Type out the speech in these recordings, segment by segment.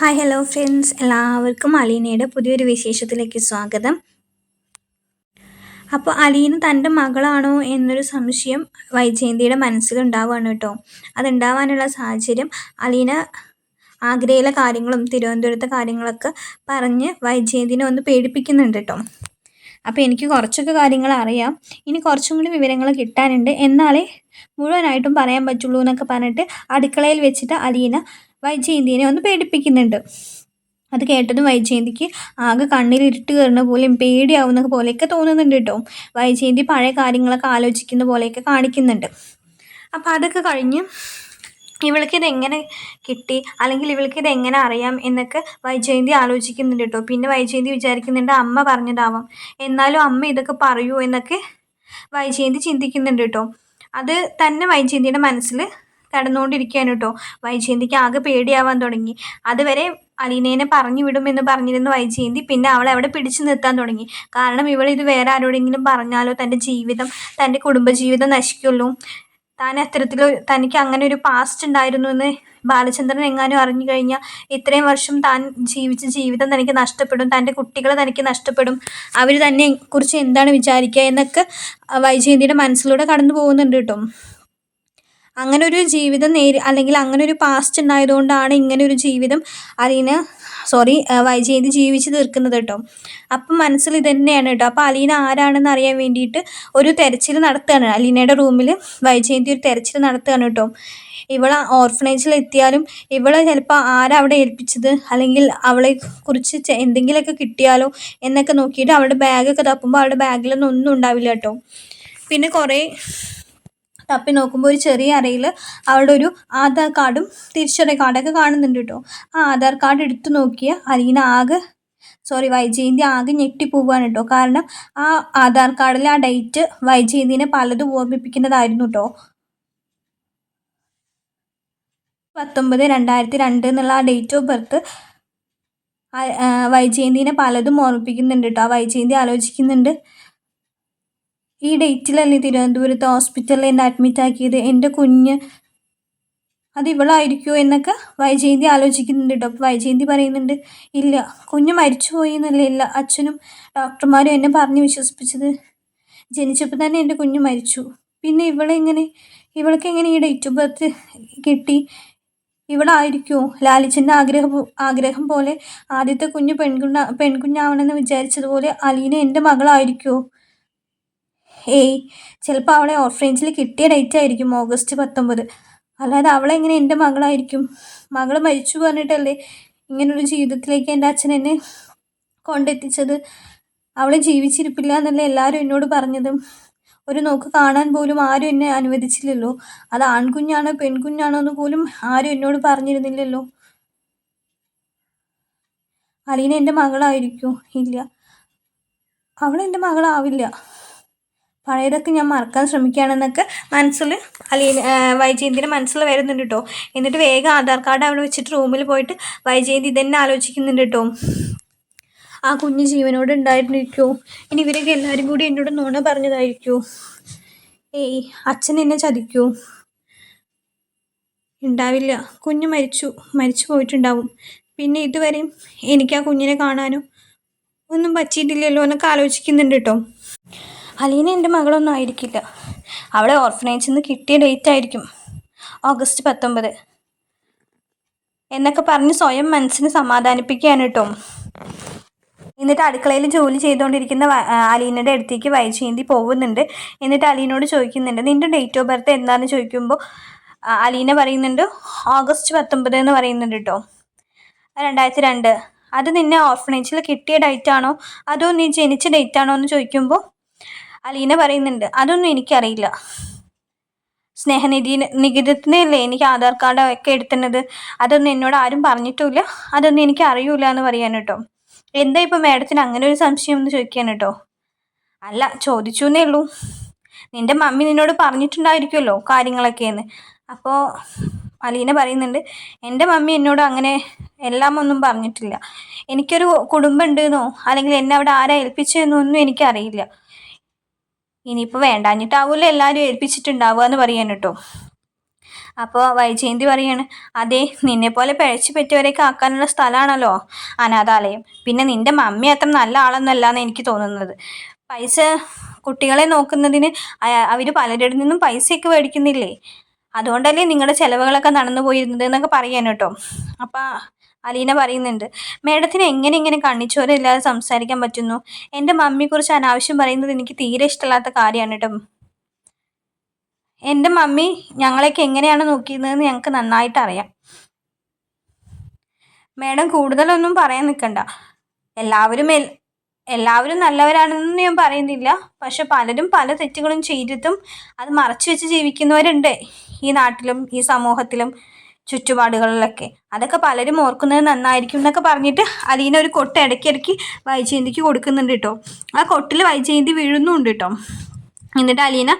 Hi hello friends എല്ലാവർക്കും അലീനയുടെ പുതിയൊരു വിശേഷത്തിലേക്ക് സ്വാഗതം. അപ്പോൾ അലീന തന്റെ മകളാണോ എന്നൊരു സംശയം വൈജയന്തിയുടെ മനസ്സിലുണ്ടാവുകയാണ് കേട്ടോ. അതുണ്ടാവാനുള്ള സാഹചര്യം അലീന ആഗ്രയിലെ കാര്യങ്ങളും തിരുവനന്തപുരത്തെ കാര്യങ്ങളൊക്കെ പറഞ്ഞ് വൈജയന്തിനെ ഒന്ന് പേടിപ്പിക്കുന്നുണ്ട് കേട്ടോ. അപ്പോൾ എനിക്ക് കുറച്ചൊക്കെ കാര്യങ്ങൾ അറിയാം. ഇനി കുറച്ചും കൂടി വിവരങ്ങൾ കിട്ടാനുണ്ട്. എന്നാലേ മുഴുവനായിട്ടും പറയാൻ പറ്റുള്ളൂ എന്നൊക്കെ പറഞ്ഞിട്ട് അടുക്കളയിൽ വെച്ചിട്ട് അലീന വൈജയന്തിനെ ഒന്ന് പേടിപ്പിക്കുന്നുണ്ട്. അത് കേട്ടതും വൈജയന്തിക്ക് ആകെ കണ്ണിൽ ഇരുട്ട് കയറുന്ന പോലെയും പേടിയാവുന്ന പോലെയൊക്കെ തോന്നുന്നുണ്ട് കേട്ടോ. വൈജയന്തി പഴയ കാര്യങ്ങളൊക്കെ ആലോചിക്കുന്ന പോലെയൊക്കെ കാണിക്കുന്നുണ്ട്. അപ്പോൾ അതൊക്കെ കഴിഞ്ഞ് ഇവൾക്ക് ഇതെങ്ങനെ കിട്ടി? അല്ലെങ്കിൽ ഇവൾക്ക് ഇതെങ്ങനെ അറിയാം എന്നൊക്കെ വൈജയന്തി ആലോചിക്കുന്നുണ്ട് കേട്ടോ. പിന്നെ വൈജയന്തി വിചാരിക്കുന്നുണ്ട് അമ്മ പറഞ്ഞതാവാം. എന്നാലും അമ്മ ഇതൊക്കെ പറയൂ എന്നൊക്കെ വൈജയന്തി ചിന്തിക്കുന്നുണ്ട് കേട്ടോ. അത് തന്നെ വൈജയന്തിയുടെ മനസ്സിൽ കടന്നുകൊണ്ടിരിക്കുകയാണ് കേട്ടോ വൈജയന്തിക്ക് ആകെ പേടിയാവാൻ തുടങ്ങി. അതുവരെ അലീനേനെ പറഞ്ഞു വിടുമെന്ന് പറഞ്ഞിരുന്നു വൈജയന്തി. പിന്നെ അവളെ അവിടെ പിടിച്ചു നിർത്താൻ തുടങ്ങി. കാരണം ഇവൾ ഇത് വേറെ ആരോടെങ്കിലും പറഞ്ഞാലോ തന്റെ ജീവിതം തന്റെ കുടുംബജീവിതം നശിക്കുള്ളൂ. താൻ അത്തരത്തിൽ തനിക്ക് അങ്ങനെ ഒരു പാസ്റ്റ് ഉണ്ടായിരുന്നു എന്ന് ബാലചന്ദ്രൻ എങ്ങാനും അറിഞ്ഞു കഴിഞ്ഞാൽ ഇത്രയും വർഷം താൻ ജീവിച്ച ജീവിതം തനിക്ക് നഷ്ടപ്പെടും. തന്റെ കുട്ടികൾ തനിക്ക് നഷ്ടപ്പെടും. അവർ തന്നെ കുറിച്ച് എന്താണ് വിചാരിക്കുക എന്നൊക്കെ വൈജയന്തിയുടെ മനസ്സിലൂടെ കടന്നു പോകുന്നുണ്ട് കേട്ടോ അങ്ങനെ ഒരു ജീവിതം നേരി അല്ലെങ്കിൽ അങ്ങനെ ഒരു പാസ്റ്റ് ഉണ്ടായതുകൊണ്ടാണ് ഇങ്ങനെ ഒരു ജീവിതം അലീന സോറി വൈജയന്തി ജീവിച്ച് തീർക്കുന്നത് കേട്ടോ അപ്പം മനസ്സിൽ ഇത് തന്നെയാണ് കേട്ടോ അപ്പോൾ അലീന ആരാണെന്ന് അറിയാൻ വേണ്ടിയിട്ട് ഒരു തെരച്ചിൽ നടത്തുകയാണ്. അലീനയുടെ റൂമിൽ വൈജയന്തി ഒരു തെരച്ചിൽ നടത്തുകയാണ് കേട്ടോ ഇവളെ ഓർഫനേജിൽ എത്തിയാലും ഇവളെ ചിലപ്പോൾ ആരവിടെ ഏൽപ്പിച്ചത്? അല്ലെങ്കിൽ അവളെ കുറിച്ച് എന്തെങ്കിലുമൊക്കെ കിട്ടിയാലോ എന്നൊക്കെ നോക്കിയിട്ട് അവളുടെ ബാഗൊക്കെ തപ്പുമ്പോൾ അവളുടെ ബാഗിലൊന്നും ഒന്നും ഉണ്ടാവില്ല കേട്ടോ പിന്നെ കുറേ തപ്പി നോക്കുമ്പോൾ ഒരു ചെറിയ അറയിൽ അവളുടെ ഒരു ആധാർ കാർഡും തിരിച്ചറിയ കാർഡൊക്കെ കാണുന്നുണ്ട് കേട്ടോ. ആ ആധാർ കാർഡ് എടുത്തു നോക്കിയ അലീന ആകെ സോറി വൈജയന്തി ആകെ ഞെട്ടിപ്പോവാണ് കേട്ടോ. കാരണം ആ ആധാർ കാർഡിലെ ആ ഡേറ്റ് വൈജയന്തിനെ പലതും ഓർമ്മിപ്പിക്കുന്നതായിരുന്നു കേട്ടോ. പത്തൊമ്പത് രണ്ടായിരത്തി രണ്ട് എന്നുള്ള ആ ഡേറ്റ് ഓഫ് ബർത്ത് വൈജയന്തിനെ പലതും ഓർമ്മിപ്പിക്കുന്നുണ്ട് കേട്ടോ. ആ വൈജയന്തി ആലോചിക്കുന്നുണ്ട്. ഈ ഡേറ്റിലല്ലേ തിരുവനന്തപുരത്ത് ഹോസ്പിറ്റലിൽ എന്നെ അഡ്മിറ്റ് ആക്കിയത്? എന്റെ കുഞ്ഞ് അത് ഇവളായിരിക്കുമോ എന്നൊക്കെ വൈജയന്തി ആലോചിക്കുന്നുണ്ട് കേട്ടോ അപ്പോൾ വൈജയന്തി പറയുന്നുണ്ട് ഇല്ല കുഞ്ഞ് മരിച്ചു പോയി എന്നല്ല ഇല്ല. അച്ഛനും ഡോക്ടർമാരും എന്നെ പറഞ്ഞ് വിശ്വസിപ്പിച്ചത്. ജനിച്ചപ്പോൾ തന്നെ എന്റെ കുഞ്ഞ് മരിച്ചു. പിന്നെ ഇവളെങ്ങനെ ഇവൾക്ക് എങ്ങനെ ഈ ഡേറ്റ് ഓഫ് ബർത്ത് കിട്ടി? ഇവളായിരിക്കുമോ ലാലിച്ചന്റെ ആഗ്രഹം ആഗ്രഹം പോലെ ആദ്യത്തെ കുഞ്ഞ് പെൺകുഞ്ഞ പെൺകുഞ്ഞാവണമെന്ന് വിചാരിച്ചതുപോലെ അലീന എന്റെ മകളായിരിക്കുമോ ഏയ് ചിലപ്പോൾ അവളെ ഓർഫറേഞ്ചിൽ കിട്ടിയ ഡേറ്റ് ആയിരിക്കും ഓഗസ്റ്റ് പത്തൊമ്പത്. അല്ലാതെ അവളെ എങ്ങനെ എന്റെ മകളായിരിക്കും? മകൾ മരിച്ചു പറഞ്ഞിട്ടല്ലേ ഇങ്ങനൊരു ജീവിതത്തിലേക്ക് എന്റെ അച്ഛൻ എന്നെ കൊണ്ടെത്തിച്ചത്? അവളെ ജീവിച്ചിരിപ്പില്ല എന്നല്ലേ എല്ലാവരും എന്നോട് പറഞ്ഞതും? ഒരു നോക്ക് കാണാൻ പോലും ആരും എന്നെ അനുവദിച്ചില്ലല്ലോ. അത് ആൺകുഞ്ഞാണോ പെൺകുഞ്ഞാണോ എന്ന് പോലും ആരും എന്നോട് പറഞ്ഞിരുന്നില്ലല്ലോ. അലീന എന്റെ മകളായിരിക്കും. ഇല്ല. അവൾ എന്റെ മകളാവില്ല. പഴയതൊക്കെ ഞാൻ മറക്കാൻ ശ്രമിക്കുകയാണെന്നൊക്കെ മനസ്സിൽ അലീന വൈജയന്തിന്റെ മനസ്സിൽ വരുന്നുണ്ട് കേട്ടോ എന്നിട്ട് വേഗം ആധാർ കാർഡ് അവിടെ വെച്ചിട്ട് റൂമിൽ പോയിട്ട് വൈജയന്തി ഇതന്നെ ആലോചിക്കുന്നുണ്ട് കേട്ടോ ആ കുഞ്ഞ് ജീവനോട് ഉണ്ടായിരുന്നിരിക്കുമോ ഇനി ഇവരൊക്കെ എല്ലാവരും കൂടി എന്നോട് നുണ പറഞ്ഞതായിരിക്കുമോ ഏയ് അച്ഛൻ എന്നെ ചതിക്കൂ. ഉണ്ടാവില്ല. കുഞ്ഞ് മരിച്ചു. മരിച്ചു പോയിട്ടുണ്ടാവും. പിന്നെ ഇതുവരെയും എനിക്ക് ആ കുഞ്ഞിനെ കാണാനോ ഒന്നും പറ്റിയിട്ടില്ലല്ലോ എന്നൊക്കെ ആലോചിക്കുന്നുണ്ട് കേട്ടോ അലീന എന്റെ മകളൊന്നും ആയിരിക്കില്ല. അവളെ ഓർഫനേജിൽ നിന്ന് കിട്ടിയ ഡേറ്റ് ആയിരിക്കും. ഓഗസ്റ്റ് പത്തൊമ്പത്. എന്നൊക്കെ പറഞ്ഞ് സ്വയം മനസ്സിന് സമാധാനിപ്പിക്കുകയാണ് കേട്ടോ എന്നിട്ട് അടുക്കളയിൽ ജോലി ചെയ്തുകൊണ്ടിരിക്കുന്ന അലീനയുടെ അടുത്തേക്ക് വൈജയന്തി പോകുന്നുണ്ട്. എന്നിട്ട് അലീനോട് ചോദിക്കുന്നുണ്ട് നിന്റെ ഡേറ്റ് ഓഫ് ബർത്ത് എന്താണെന്ന് ചോദിക്കുമ്പോൾ അലീന പറയുന്നുണ്ട് ഓഗസ്റ്റ് പത്തൊമ്പത് എന്ന് പറയുന്നുണ്ട് കേട്ടോ രണ്ടായിരത്തി രണ്ട്. അത് നിന്നെ ഓർഫനേജിൽ കിട്ടിയ ഡേറ്റ് ആണോ? അതോ നീ ജനിച്ച ഡേറ്റ് ആണോ? എന്ന് ചോദിക്കുമ്പോൾ അലീന പറയുന്നുണ്ട് അതൊന്നും എനിക്കറിയില്ല. സ്നേഹനിധി നികുതത്തിനല്ലേ എനിക്ക് ആധാർ കാർഡ് ഒക്കെ എടുത്തുന്നത്? അതൊന്നും എന്നോട് ആരും പറഞ്ഞിട്ടില്ല അതൊന്നും എനിക്ക് അറിയൂല എന്ന് പറയാൻ കേട്ടോ. എന്താ ഇപ്പം മാഡത്തിന് അങ്ങനെ ഒരു സംശയം എന്ന് ചോദിക്കാൻ കേട്ടോ? അല്ല ചോദിച്ചു എന്നേ ഉള്ളൂ. നിന്റെ മമ്മി നിന്നോട് പറഞ്ഞിട്ടുണ്ടായിരിക്കുമല്ലോ കാര്യങ്ങളൊക്കെയെന്ന് അപ്പോ അലീന പറയുന്നുണ്ട് എന്റെ മമ്മി എന്നോട് അങ്ങനെ എല്ലാം ഒന്നും പറഞ്ഞിട്ടില്ല. എനിക്കൊരു കുടുംബം ഉണ്ടെന്നോ? അല്ലെങ്കിൽ എന്നെ അവിടെ ആരാ ഏൽപ്പിച്ചതെന്നോ ഒന്നും എനിക്കറിയില്ല. ഇനിയിപ്പോൾ വേണ്ടാഞ്ഞിട്ടാവൂല എല്ലാവരും ഏൽപ്പിച്ചിട്ടുണ്ടാവുക എന്ന് പറയാൻ കേട്ടോ. അപ്പോൾ വൈജയന്തി പറയാണ് അതെ നിന്നെപ്പോലെ പിഴച്ചു പറ്റിയവരെയൊക്കെ ആക്കാനുള്ള സ്ഥലമാണല്ലോ അനാഥാലയം. പിന്നെ നിന്റെ മമ്മി അത്ര നല്ല ആളൊന്നല്ല എന്ന് എനിക്ക് തോന്നുന്നത്. പൈസ കുട്ടികളെ നോക്കുന്നതിന് അവർ പലരുടെ നിന്നും പൈസയൊക്കെ മേടിക്കുന്നില്ലേ? അതുകൊണ്ടല്ലേ നിങ്ങളുടെ ചിലവുകളൊക്കെ നടന്നു പോയിരുന്നത് എന്നൊക്കെ പറയാൻ കേട്ടോ. അപ്പം അലീന പറയുന്നുണ്ട് മേഡത്തിന് എങ്ങനെ ഇങ്ങനെ കണ്ണിച്ചോരില്ലാതെ സംസാരിക്കാൻ പറ്റുന്നു? എന്റെ മമ്മിയെക്കുറിച്ച് അനാവശ്യം പറയുന്നത് എനിക്ക് തീരെ ഇഷ്ടമില്ലാത്ത കാര്യമാണ് കേട്ടോ. എന്റെ മമ്മി ഞങ്ങളെയൊക്കെ എങ്ങനെയാണ് നോക്കിയിരുന്നതെന്ന് ഞങ്ങൾക്ക് നന്നായിട്ട് അറിയാം. മേഡം കൂടുതലൊന്നും പറയാൻ നിൽക്കണ്ട. എല്ലാവരും എല്ലാവരും നല്ലവരാണെന്ന് ഞാൻ പറയുന്നില്ല. പക്ഷെ പലരും പല തെറ്റുകളും ചെയ്തിട്ടും അത് മറച്ചു വെച്ച് ജീവിക്കുന്നവരുണ്ട്. ഈ നാട്ടിലും ഈ സമൂഹത്തിലും. ചുറ്റുപാടുകളിലൊക്കെ. അതൊക്കെ പലരും ഓർക്കുന്നത് നന്നായിരിക്കും എന്നൊക്കെ പറഞ്ഞിട്ട് അലീന ഒരു കൊട്ട് ഇടയ്ക്കിടയ്ക്ക് വൈജയന്തിക്ക് കൊടുക്കുന്നുണ്ട് കേട്ടോ ആ കൊട്ടിൽ വൈജയന്തി വീഴുന്നുണ്ട് കേട്ടോ എന്നിട്ട് അലീന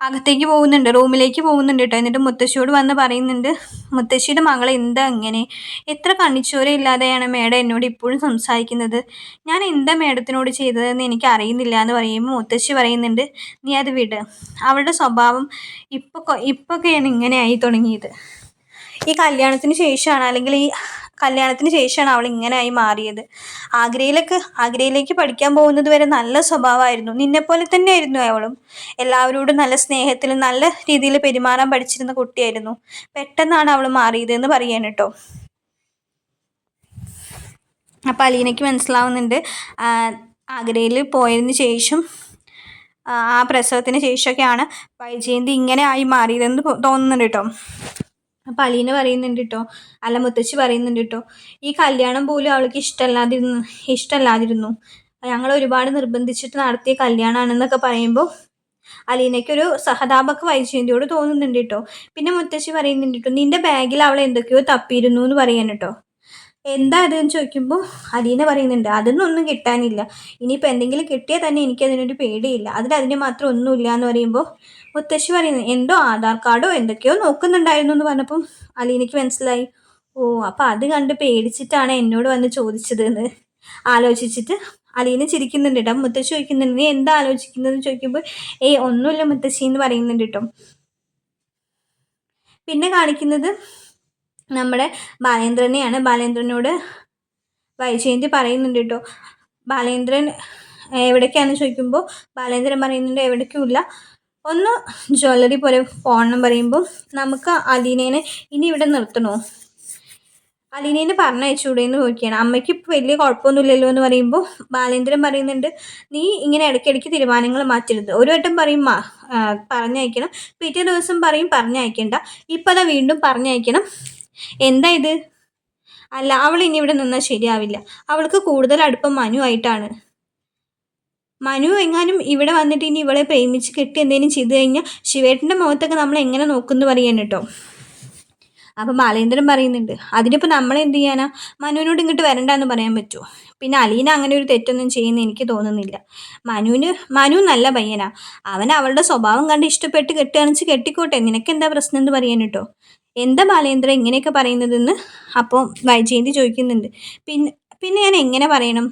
അകത്തേക്ക് പോകുന്നുണ്ട് റൂമിലേക്ക് പോകുന്നുണ്ട് കേട്ടോ എന്നിട്ട് മുത്തശ്ശിയോട് വന്ന് പറയുന്നുണ്ട് മുത്തശ്ശിയുടെ മകൾ എന്താ അങ്ങനെ എത്ര കണ്ണിച്ചോര ഇല്ലാതെയാണ് മേഡം എന്നോട് ഇപ്പോഴും സംസാരിക്കുന്നത്. ഞാൻ എന്താ മേഡത്തിനോട് ചെയ്തതെന്ന് എനിക്ക് അറിയുന്നില്ല എന്ന് പറയുമ്പോൾ മുത്തശ്ശി പറയുന്നുണ്ട് നീ അത് വിട്. അവളുടെ സ്വഭാവം ഇപ്പോൾ ഇപ്പൊക്കെയാണ് ഇങ്ങനെ ആയി തുടങ്ങിയത്. ഈ കല്യാണത്തിന് ശേഷമാണ് അല്ലെങ്കിൽ ഈ കല്യാണത്തിന് ശേഷമാണ് അവൾ ഇങ്ങനെയായി മാറിയത്. ആഗ്രയിലേക്ക് ആഗ്രയിലേക്ക് പഠിക്കാൻ പോകുന്നത് വരെ നല്ല സ്വഭാവമായിരുന്നു. നിന്നെപ്പോലെ തന്നെയായിരുന്നു അവളും. എല്ലാവരോടും നല്ല സ്നേഹത്തിലും നല്ല രീതിയിൽ പെരുമാറാൻ പഠിച്ചിരുന്ന കുട്ടിയായിരുന്നു. പെട്ടെന്നാണ് അവൾ മാറിയത് എന്ന് പറയാൻ കേട്ടോ. അപ്പം അലീനയ്ക്ക് മനസ്സിലാവുന്നുണ്ട് ആഗ്രയിൽ പോയതിന് ശേഷം ആ പ്രസവത്തിന് ശേഷമൊക്കെയാണ് വൈജയന്തി ഇങ്ങനെ ആയി മാറിയതെന്ന് തോന്നുന്നുണ്ട് കേട്ടോ. അപ്പം അലീന പറയുന്നുണ്ട് കേട്ടോ അല്ല മുത്തശ്ശി പറയുന്നുണ്ട് കേട്ടോ ഈ കല്യാണം പോലും അവൾക്ക് ഇഷ്ടമല്ലാതിരുന്നു ഇഷ്ടമല്ലാതിരുന്നു. ഞങ്ങൾ ഒരുപാട് നിർബന്ധിച്ചിട്ട് നടത്തിയ കല്യാണമാണെന്നൊക്കെ പറയുമ്പോൾ അലീനയ്ക്കൊരു സഹതാപമൊക്കെ വൈജയന്തിയോട് തോന്നുന്നുണ്ട് കേട്ടോ പിന്നെ മുത്തശ്ശി പറയുന്നുണ്ട് കേട്ടോ നിന്റെ ബാഗിൽ അവൾ എന്തൊക്കെയോ തപ്പിയിരുന്നു എന്ന് പറയാൻ കേട്ടോ. എന്താ അതെന്ന് ചോദിക്കുമ്പോൾ അലീന പറയുന്നുണ്ട് അതൊന്നും കിട്ടാനില്ല. ഇനിയിപ്പോൾ എന്തെങ്കിലും കിട്ടിയാൽ തന്നെ എനിക്കതിനൊരു പേടിയില്ല. അതിൽ അതിന് മാത്രം ഒന്നുമില്ല എന്ന് പറയുമ്പോൾ മുത്തശ്ശി പറയുന്നു എന്തോ ആധാർ കാർഡോ എന്തൊക്കെയോ നോക്കുന്നുണ്ടായിരുന്നു എന്ന് പറഞ്ഞപ്പം അലീനയ്ക്ക് മനസ്സിലായി. ഓ അപ്പം അത് കണ്ട് പേടിച്ചിട്ടാണ് എന്നോട് വന്ന് ചോദിച്ചത് എന്ന് ആലോചിച്ചിട്ട് അലീന ചിരിക്കുന്നുണ്ട് കേട്ടോ. മുത്തശ്ശി ചോദിക്കുന്നുണ്ട് നീ എന്താ ആലോചിക്കുന്നതെന്ന് ചോദിക്കുമ്പോൾ ഏയ് ഒന്നുമില്ല മുത്തശ്ശി എന്ന് പറയുന്നുണ്ട് കേട്ടോ. പിന്നെ കാണിക്കുന്നത് നമ്മുടെ ബാലേന്ദ്രനെയാണ് ബാലേന്ദ്രനോട് വൈജയന്തി പറയുന്നുണ്ട് കേട്ടോ. ബാലേന്ദ്രൻ എവിടേക്കാണെന്ന് ചോദിക്കുമ്പോൾ ബാലേന്ദ്രൻ പറയുന്നുണ്ട് എവിടേക്കുമില്ല. ഒന്ന് ജ്വല്ലറി പോലെ പോകണം പറയുമ്പോൾ നമുക്ക് അലീനേനെ ഇനി ഇവിടെ നിർത്തണോ? അലീനേനെ പറഞ്ഞയച്ചുകൂടെ എന്ന് ചോദിക്കുകയാണ്. അമ്മയ്ക്ക് ഇപ്പോൾ വലിയ കുഴപ്പമൊന്നുമില്ലല്ലോ എന്ന് പറയുമ്പോൾ ബാലേന്ദ്രൻ പറയുന്നുണ്ട് നീ ഇങ്ങനെ ഇടയ്ക്കിടയ്ക്ക് തീരുമാനങ്ങൾ മാറ്റരുത്. ഒരു വട്ടം പറയും പറഞ്ഞയക്കണം. പിറ്റേ ദിവസം പറയും പറഞ്ഞയക്കേണ്ട. ഇപ്പം അതാ വീണ്ടും പറഞ്ഞയക്കണം. എന്താ ഇത്? അല്ല അവൾ ഇനി ഇവിടെ നിന്നാൽ ശരിയാവില്ല. അവൾക്ക് കൂടുതൽ അടുപ്പം മനു ആയിട്ടാണ്. മനു എങ്ങാനും ഇവിടെ വന്നിട്ട് ഇനി ഇവളെ പ്രേമിച്ച് കെട്ടി എന്തെങ്കിലും ചെയ്തു കഴിഞ്ഞാൽ ശിവേട്ടന്റെ മുഖത്തൊക്കെ നമ്മൾ എങ്ങനെ നോക്കുന്നു പറയാൻ കേട്ടോ. അപ്പം ബാലേന്ദ്രൻ പറയുന്നുണ്ട് അതിനിപ്പോൾ നമ്മൾ എന്ത് ചെയ്യാനാ? മനുവിനോട് ഇങ്ങോട്ട് വരണ്ട എന്ന് പറയാൻ പറ്റുമോ? പിന്നെ അലീന അങ്ങനെ ഒരു തെറ്റൊന്നും ചെയ്യുന്ന എനിക്ക് തോന്നുന്നില്ല. മനുവിന് മനു നല്ല പയ്യനാ. അവൻ അവളുടെ സ്വഭാവം കണ്ട് ഇഷ്ടപ്പെട്ട് കെട്ടുകാണിച്ച് കെട്ടിക്കോട്ടെ? നിനക്കെന്താ പ്രശ്നം എന്ന് പറയാൻ കേട്ടോ? എന്താ ബാലേന്ദ്ര ഇങ്ങനെയൊക്കെ പറയുന്നതെന്ന് അപ്പോൾ വൈജയന്തി ചോദിക്കുന്നുണ്ട്. പിന്നെ പിന്നെ ഞാൻ എങ്ങനെ പറയണം?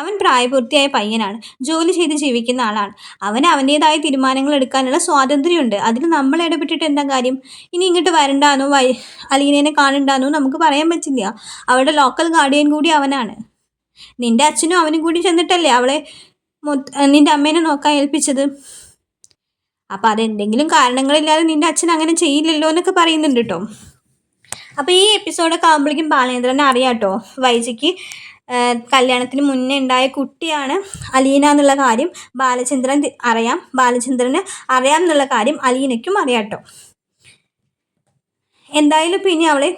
അവൻ പ്രായപൂർത്തിയായ പയ്യനാണ്. ജോലി ചെയ്ത് ജീവിക്കുന്ന ആളാണ്. അവന് അവന്റേതായ തീരുമാനങ്ങൾ എടുക്കാനുള്ള സ്വാതന്ത്ര്യമുണ്ട്. അതിൽ നമ്മൾ ഇടപെട്ടിട്ട് എന്താ കാര്യം? ഇനി ഇങ്ങോട്ട് വരണ്ടാനോ വൈ അലീനേനെ കാണണ്ടാനോ നമുക്ക് പറയാൻ പറ്റില്ല. അവളുടെ ലോക്കൽ ഗാർഡിയൻ കൂടി അവനാണ്. നിന്റെ അച്ഛനും അവനും കൂടി ചെന്നിട്ടല്ലേ അവളെ നിന്റെ അമ്മേനെ നോക്കാൻ ഏൽപ്പിച്ചത്? അപ്പം അതെന്തെങ്കിലും കാരണങ്ങളില്ലാതെ നിന്റെ അച്ഛൻ അങ്ങനെ ചെയ്യില്ലല്ലോ എന്നൊക്കെ പറയുന്നുണ്ട് കേട്ടോ അപ്പോൾ ഈ എപ്പിസോഡൊക്കെ ആകുമ്പോഴേക്കും ബാലേന്ദ്രനെ അറിയാം കേട്ടോ വൈജയ്ക്ക് കല്യാണത്തിന് മുന്നേ ഉണ്ടായ കുട്ടിയാണ് അലീന എന്നുള്ള കാര്യം ബാലചന്ദ്രൻ അറിയാം. ബാലചന്ദ്രന് അറിയാം എന്നുള്ള കാര്യം അലീനയ്ക്കും അറിയാം കേട്ടോ എന്തായാലും പിന്നെ അവളെ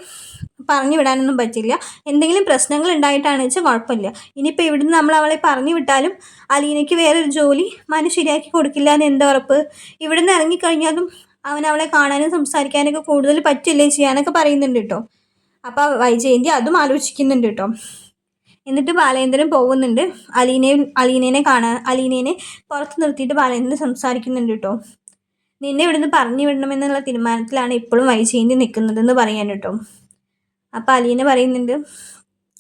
പറഞ്ഞു വിടാനൊന്നും പറ്റില്ല. എന്തെങ്കിലും പ്രശ്നങ്ങൾ ഉണ്ടായിട്ടാണെന്ന് വെച്ചാൽ കുഴപ്പമില്ല. ഇനിയിപ്പോൾ ഇവിടുന്ന് നമ്മൾ അവളെ പറഞ്ഞു വിട്ടാലും അലീനയ്ക്ക് വേറൊരു ജോലി മനു ശരിയാക്കി കൊടുക്കില്ല എന്ന് എന്താ ഉറപ്പ്? ഇവിടുന്ന് ഇറങ്ങിക്കഴിഞ്ഞാലും അവൻ അവളെ കാണാനും സംസാരിക്കാനൊക്കെ കൂടുതൽ പറ്റില്ലേ ചെയ്യാനൊക്കെ പറയുന്നുണ്ട് കേട്ടോ. അപ്പോൾ വൈജയന്തി അതും ആലോചിക്കുന്നുണ്ട് കേട്ടോ. എന്നിട്ട് ബാലേന്ദ്രൻ പോകുന്നുണ്ട്. അലീനെ അലീനേനെ കാണാൻ അലീനേനെ പുറത്ത് നിർത്തിയിട്ട് ബാലേന്ദ്രൻ സംസാരിക്കുന്നുണ്ട് കേട്ടോ. നിന്നെ ഇവിടുന്ന് പറഞ്ഞു വിടണമെന്നുള്ള തീരുമാനത്തിലാണ് ഇപ്പോഴും വൈജയന്തി നിൽക്കുന്നതെന്ന് പറയാൻ കേട്ടോ. അപ്പോൾ അലീന പറയുന്നുണ്ട്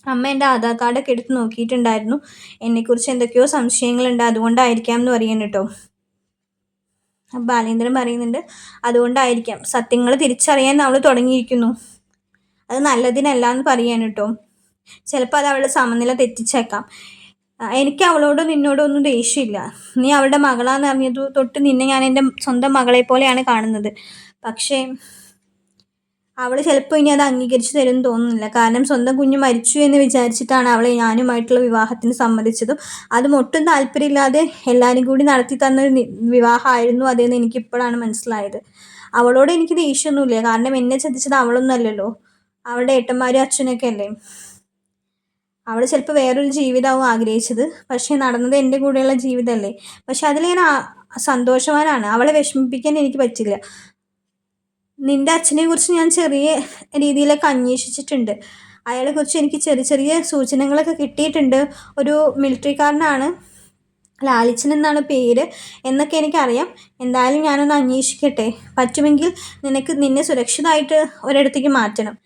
അമ്മ എന്റെ ആധാർ കാർഡൊക്കെ എടുത്ത് നോക്കിയിട്ടുണ്ടായിരുന്നു. എന്നെക്കുറിച്ച് എന്തൊക്കെയോ സംശയങ്ങളുണ്ട്. അതുകൊണ്ടായിരിക്കാം എന്ന് പറയാൻ കേട്ടോ. അപ്പം ബാലേന്ദ്രൻ പറയുന്നുണ്ട് അതുകൊണ്ടായിരിക്കാം. സത്യങ്ങൾ തിരിച്ചറിയാൻ നമ്മൾ തുടങ്ങിയിരിക്കുന്നു. അത് നല്ലതിനല്ല എന്ന് പറയാൻ കേട്ടോ. ചിലപ്പോൾ അത് അവളുടെ സമനില തെറ്റിച്ചേക്കാം. എനിക്ക് അവളോടോ നിന്നോടോ ഒന്നും ദേഷ്യമില്ല. നീ അവളുടെ മകളാന്ന് അറിഞ്ഞത് തൊട്ട് നിന്നെ ഞാൻ എന്റെ സ്വന്തം മകളെ പോലെയാണ് കാണുന്നത്. പക്ഷേ അവൾ ചിലപ്പോൾ ഇനി അത് അംഗീകരിച്ചു തരുമെന്ന് തോന്നുന്നില്ല. കാരണം സ്വന്തം കുഞ്ഞ് മരിച്ചു എന്ന് വിചാരിച്ചിട്ടാണ് അവളെ ഞാനുമായിട്ടുള്ള വിവാഹത്തിന് സമ്മതിച്ചതും. അതും ഒട്ടും താല്പര്യമില്ലാതെ എല്ലാവരും കൂടി നടത്തി തന്ന വിവാഹമായിരുന്നു അതെന്ന് എനിക്കിപ്പോഴാണ് മനസ്സിലായത്. അവളോട് എനിക്ക് ദേഷ്യമൊന്നുമില്ല. കാരണം എന്നെ ചതിച്ചത് അവളൊന്നും അല്ലല്ലോ. അവളുടെ ഏട്ടന്മാരും അച്ഛനൊക്കെ അല്ലേ? അവൾ ചിലപ്പോൾ വേറൊരു ജീവിതമാവും ആഗ്രഹിച്ചത്. പക്ഷേ നടന്നത് എന്റെ കൂടെയുള്ള ജീവിതമല്ലേ? പക്ഷെ അതിൽ ഞാൻ സന്തോഷവാനാണ്. അവളെ വിഷമിപ്പിക്കാൻ എനിക്ക് പറ്റില്ല. നിന്റെ അച്ഛനെ കുറിച്ച് ഞാൻ ചെറിയ രീതിയിലൊക്കെ അന്വേഷിച്ചിട്ടുണ്ട്. അയാളെ കുറിച്ച് എനിക്ക് ചെറിയ ചെറിയ സൂചനകളൊക്കെ കിട്ടിയിട്ടുണ്ട്. ഒരു മിലിറ്ററിക്കാരനാണ്. ലാലിച്ചൻ എന്നാണ് പേര് എന്നൊക്കെ എനിക്കറിയാം. എന്തായാലും ഞാനൊന്ന് അന്വേഷിക്കട്ടെ. പറ്റുമെങ്കിൽ നിനക്ക് നിന്നെ സുരക്ഷിതമായിട്ട് ഒരിടത്തേക്ക് മാറ്റണം.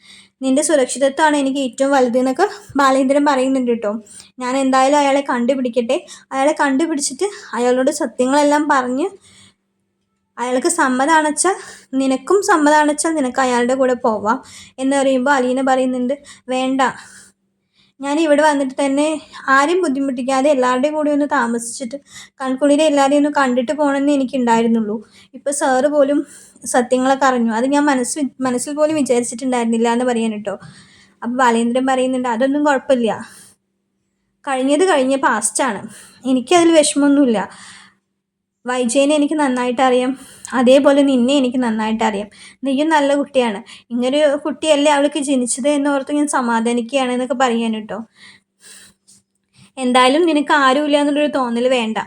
നിന്റെ സുരക്ഷിതത്വമാണ് എനിക്ക് ഏറ്റവും വലുതെന്നൊക്കെ ബാലേന്ദ്രൻ പറയുന്നുണ്ട് കേട്ടോ. ഞാൻ എന്തായാലും അയാളെ കണ്ടുപിടിക്കട്ടെ. അയാളെ കണ്ടുപിടിച്ചിട്ട് അയാളോട് സത്യങ്ങളെല്ലാം പറഞ്ഞ് അയാൾക്ക് സമ്മതമാണെച്ചാൽ നിനക്കും സമ്മതമാണെച്ചാൽ നിനക്ക് അയാളുടെ കൂടെ പോവാം എന്ന് പറയുമ്പോൾ അലീന പറയുന്നുണ്ട് വേണ്ട. ഞാൻ ഇവിടെ വന്നിട്ട് തന്നെ ആരും ബുദ്ധിമുട്ടിക്കാതെ എല്ലാവരുടെയും കൂടെ ഒന്ന് താമസിച്ചിട്ട് കൺകുളിരെ എല്ലാവരെയും ഒന്ന് കണ്ടിട്ട് പോകണമെന്ന് എനിക്ക് ഉണ്ടായിരുന്നുള്ളൂ ഇപ്പോൾ സാറ് പോലും സത്യങ്ങളൊക്കെ അറിഞ്ഞു. അത് ഞാൻ മനസ്സിൽ മനസ്സിൽ പോലും വിചാരിച്ചിട്ടുണ്ടായിരുന്നില്ല എന്ന് പറയാൻ കേട്ടോ. അപ്പോൾ ബാലേന്ദ്രൻ പറയുന്നുണ്ട് അതൊന്നും കുഴപ്പമില്ല. കഴിഞ്ഞത് കഴിഞ്ഞ പാസ്റ്റാണ് എനിക്കതിൽ വിഷമമൊന്നുമില്ല. വൈജയനെ എനിക്ക് നന്നായിട്ട് അറിയാം അതേപോലെ നിന്നെ എനിക്ക് നന്നായിട്ട് അറിയാം നീയും നല്ല കുട്ടിയാണ്. ഇങ്ങനൊരു കുട്ടിയല്ലേ അവൾക്ക് ജനിച്ചത് എന്നോർത്ത് ഞാൻ സമാധാനിക്കുകയാണ് എന്നൊക്കെ പറയാൻ കേട്ടോ. എന്തായാലും നിനക്ക് ആരുമില്ല എന്നുള്ളൊരു തോന്നൽ വേണ്ട.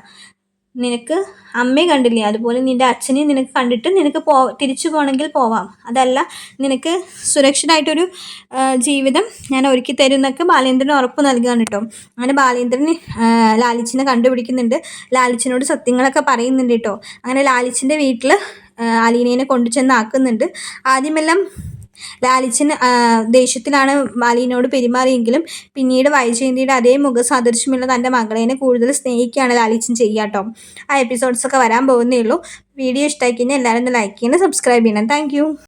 നിനക്ക് അമ്മയെ കണ്ടില്ലേ? അതുപോലെ നിന്റെ അച്ഛനെയും നിനക്ക് കണ്ടിട്ട് നിനക്ക് പോ തിരിച്ചു പോകണമെങ്കിൽ പോവാം. അതല്ല നിനക്ക് സുരക്ഷിതമായിട്ടൊരു ജീവിതം ഞാൻ ഒരുക്കി തരും എന്നൊക്കെ ബാലേന്ദ്രന് ഉറപ്പ് നൽകുകയാണ് കേട്ടോ. അങ്ങനെ ബാലേന്ദ്രൻ ലാലിച്ചിനെ കണ്ടുപിടിക്കുന്നുണ്ട്. ലാലിച്ചിനോട് സത്യങ്ങളൊക്കെ പറയുന്നുണ്ട് കേട്ടോ. അങ്ങനെ ലാലിച്ചിന്റെ വീട്ടിൽ അലീനേനെ കൊണ്ടുചെന്ന് ആക്കുന്നുണ്ട് ആദ്യമെല്ലാം ലാലിച്ചൻ ദേഷ്യത്തിലാണ് മാലിനോട് പെരുമാറിയെങ്കിലും പിന്നീട് വൈജയന്തിയുടെ അതേ മുഖസാദൃശ്യമുള്ള തന്റെ മകളേനെ കൂടുതൽ സ്നേഹിക്കുകയാണ് ലാലിച്ചൻ ചെയ്യുക കേട്ടോ. ആ എപ്പിസോഡ്സൊക്കെ വരാൻ പോകുന്നേ ഉള്ളൂ. വീഡിയോ ഇഷ്ടമായി കഴിഞ്ഞാൽ എല്ലാവരും ഒന്ന് ലൈക്ക് ചെയ്യണം സബ്സ്ക്രൈബ് ചെയ്യണം. താങ്ക്